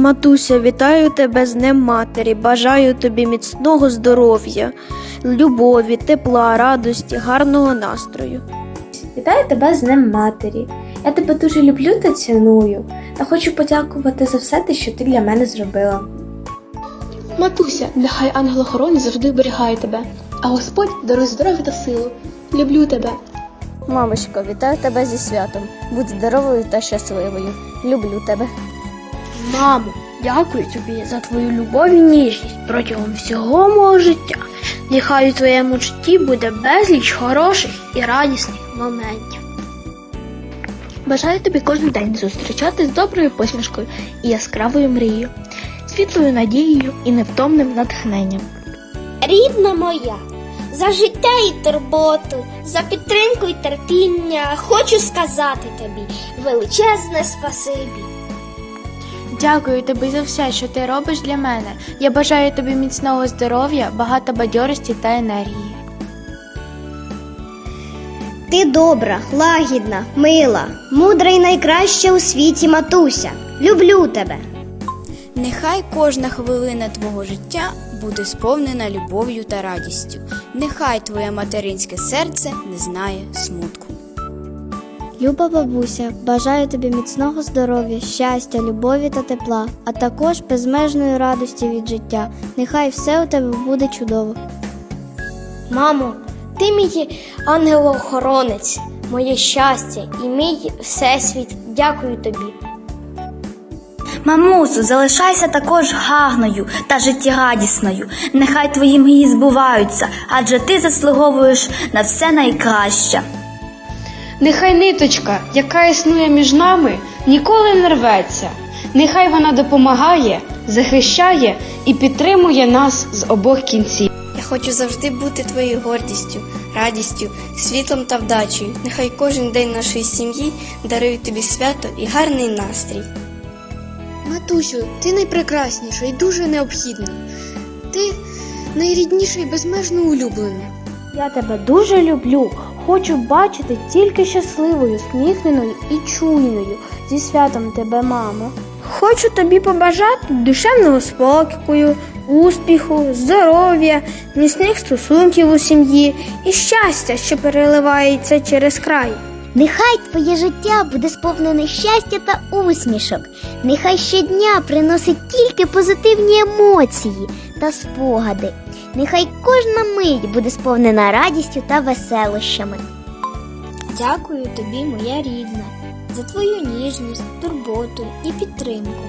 Матуся, вітаю тебе з Днем Матері. Бажаю тобі міцного здоров'я, любові, тепла, радості, гарного настрою. Вітаю тебе з Днем Матері. Я тебе дуже люблю та ціную, та хочу подякувати за все те, що ти для мене зробила. Матуся, нехай ангел-охоронець завжди оберігає тебе, а Господь дарує здоров'я та силу. Люблю тебе. Мамочко, вітаю тебе зі святом. Будь здоровою та щасливою. Люблю тебе. Мамо, дякую тобі за твою любов і ніжність протягом всього мого життя. Нехай у твоєму житті буде безліч хороших і радісних моментів. Бажаю тобі кожен день зустрічати з доброю посмішкою і яскравою мрією, світлою надією і невтомним натхненням. Рідна моя, за життя і турботу, за підтримку і терпіння хочу сказати тобі величезне спасибі. Дякую тобі за все, що ти робиш для мене. Я бажаю тобі міцного здоров'я, багато бадьорості та енергії. Ти добра, лагідна, мила, мудра і найкраща у світі матуся. Люблю тебе. Нехай кожна хвилина твого життя буде сповнена любов'ю та радістю. Нехай твоє материнське серце не знає смутку. Люба бабуся, бажаю тобі міцного здоров'я, щастя, любові та тепла, а також безмежної радості від життя. Нехай все у тебе буде чудово. Мамо, ти мій ангел-охоронець, моє щастя і мій всесвіт. Дякую тобі. Мамусу, залишайся також гарною та життєрадісною. Нехай твої мрії збуваються, адже ти заслуговуєш на все найкраще. Нехай ниточка, яка існує між нами, ніколи не рветься. Нехай вона допомагає, захищає і підтримує нас з обох кінців. Я хочу завжди бути твоєю гордістю, радістю, світлом та вдачею. Нехай кожен день нашої сім'ї дарує тобі свято і гарний настрій. Матусю, ти найпрекрасніша і дуже необхідна. Ти найрідніша і безмежно улюблена. Я тебе дуже люблю. Хочу бачити тільки щасливою, сміхненою і чуйною. Зі святом тебе, мамо. Хочу тобі побажати душевного спокою, успіху, здоров'я, міцних стосунків у сім'ї і щастя, що переливається через край. Нехай твоє життя буде сповнене щастя та усмішок. Нехай щодня приносить тільки позитивні емоції та спогади. Нехай кожна мить буде сповнена радістю та веселощами. Дякую тобі, моя рідна, за твою ніжність, турботу і підтримку.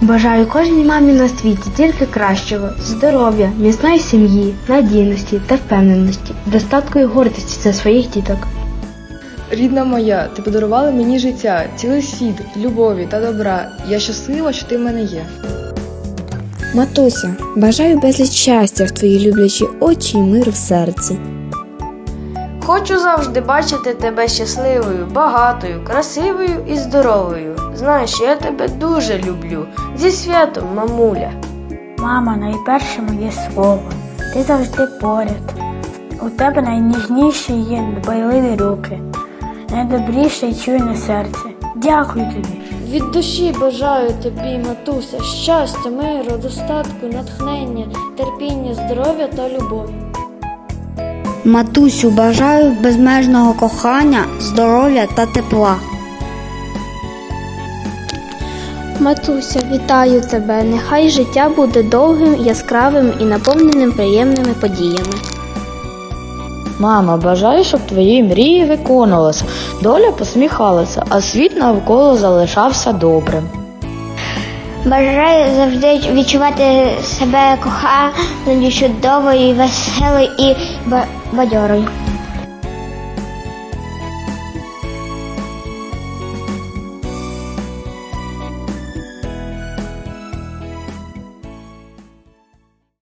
Бажаю кожній мамі на світі тільки кращого, здоров'я, міцної сім'ї, надійності та впевненості, достатку і гордості за своїх діток. Рідна моя, ти подарувала мені життя, цілий світ, любові та добра. Я щаслива, що ти в мене є. Матуся, бажаю безліч щастя в твої люблячі очі і мир в серці. Хочу завжди бачити тебе щасливою, багатою, красивою і здоровою. Знаєш, я тебе дуже люблю. Зі святом, мамуля. Мама, найперше моє слово. Ти завжди поряд. У тебе найніжніші є дбайливі руки, найдобріше й чуйне серце. Дякую тобі. Від душі бажаю тобі, матуся, щастя, миру, достатку, натхнення, терпіння, здоров'я та любові. Матусю, бажаю безмежного кохання, здоров'я та тепла. Матуся, вітаю тебе. Нехай життя буде довгим, яскравим і наповненим приємними подіями. Мама, бажаю, щоб твої мрії виконувалися, доля посміхалася, а світ навколо залишався добрим. Бажаю завжди відчувати себе коханою, чудовою, веселою і ба- бадьорою.